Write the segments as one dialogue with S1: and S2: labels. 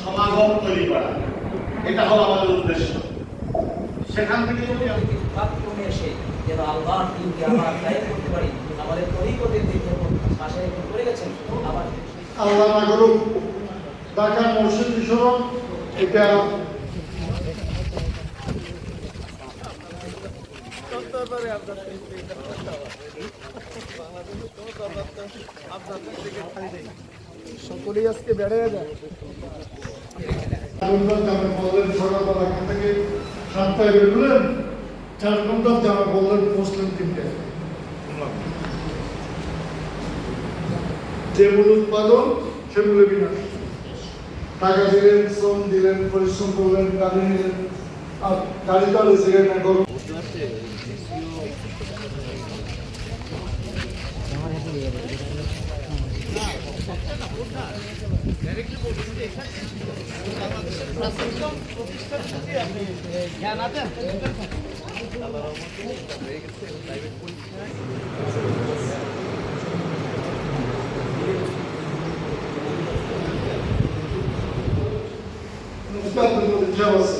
S1: সমাগম তৈরি করা। এটা হলো আমাদের উদ্দেশ্য। সেখান থেকে
S2: বাথরুমে এসে যেন আল্লাহর দিনকে আমরা দায়ী করতে পারি আমাদের তরিকতের দিন যখন পাশে করে গেছেন আবার
S1: আল্লাহ না করুক ঢাকা মসজিদ বিশ্বরণ এটা
S3: সকলেই আজকে বেড়ে যায়।
S1: থেকে সাতটায় বেরোলেন চার ঘণ্টা জামে বললেন পৌঁছলেন তিনটে। যে মূল উৎপাদন সে মূলে বিনাশ টাকা দিলেন, শ্রম দিলেন, পরিশ্রম করলেন, গাড়ি নিলেন। আর গাড়ি তো আলো সিগারেট না গরম উস্তাদের মধ্যে ইচ্ছা আছে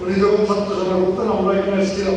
S1: উনি যখন ছাত্র সভা করতেন আমরা এখানে এসেছিলাম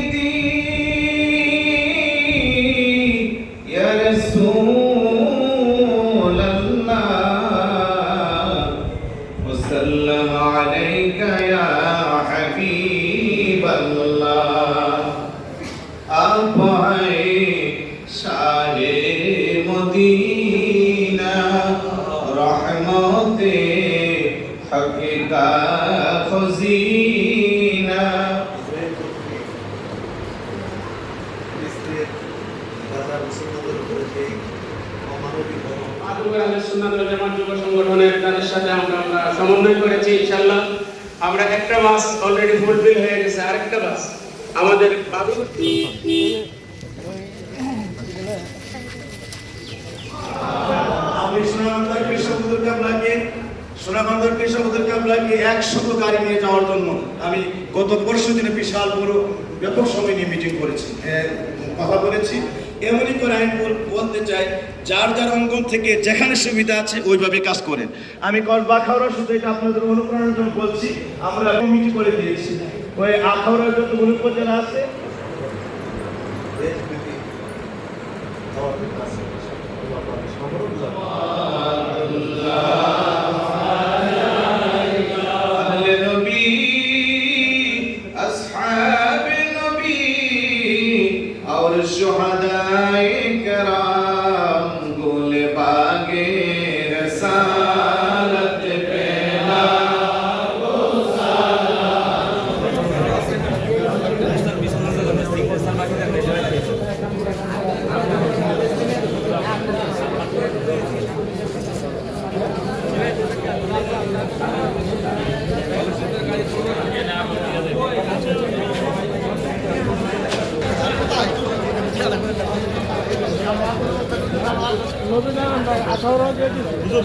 S4: যুব সংগঠনের তাদের সাথে আমরা আমরা সমন্বয় করেছি ইনশাআল্লাহ। আমরা একটা মাস অলরেডি ফুলফিল হয়ে গেছে আরেকটা মাস। আমাদের
S5: আমি সোনাগঞ্জের কৃষকদের কামলাকে সোনাগঞ্জের কৃষকদের কামলাকে একশত গাড়ি নিয়ে যাওয়ার জন্য আমি গত পরশু দিনে বিশাল বড় ব্যাপক সময় নিয়ে মিটিং করেছি। কথা বলেছি। এমনই করে আমি বলতে চাই, যার যার অঙ্গন থেকে যেখানে সুবিধা আছে ওইভাবে কাজ করেন। আমি কল বাখাওড়া শুধু এটা আপনাদের অনুপ্রেরণার জন্য বলছি, আমরা কমিটি করে দিয়েছি। ওই আখাউড়ার যত উপজেলা আছে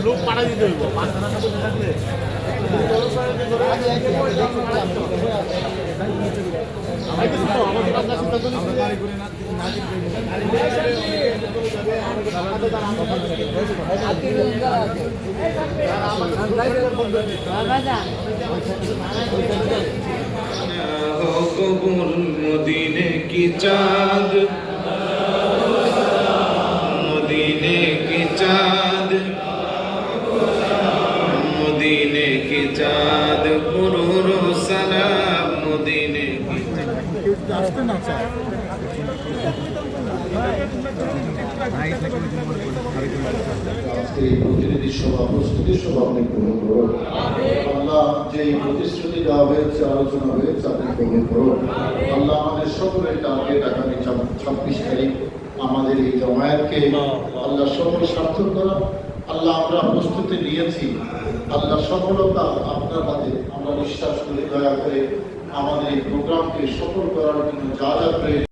S3: লোক পাঠা দিতে হইব আসতে না
S6: আল্লাহ যে আমাদের সকলের ছাব্বিশ তারিখ আমাদের এই জমায়েতকে আল্লাহ সফল সার্থক করা। আল্লাহ আমরা প্রস্তুতি নিয়েছি। আল্লাহ সফলতা আপনার হাতে। আমরা বিশ্বাস করি, দয়া করে আমাদের এই প্রোগ্রামকে সফল করার জন্য যা যা প্রয়োজন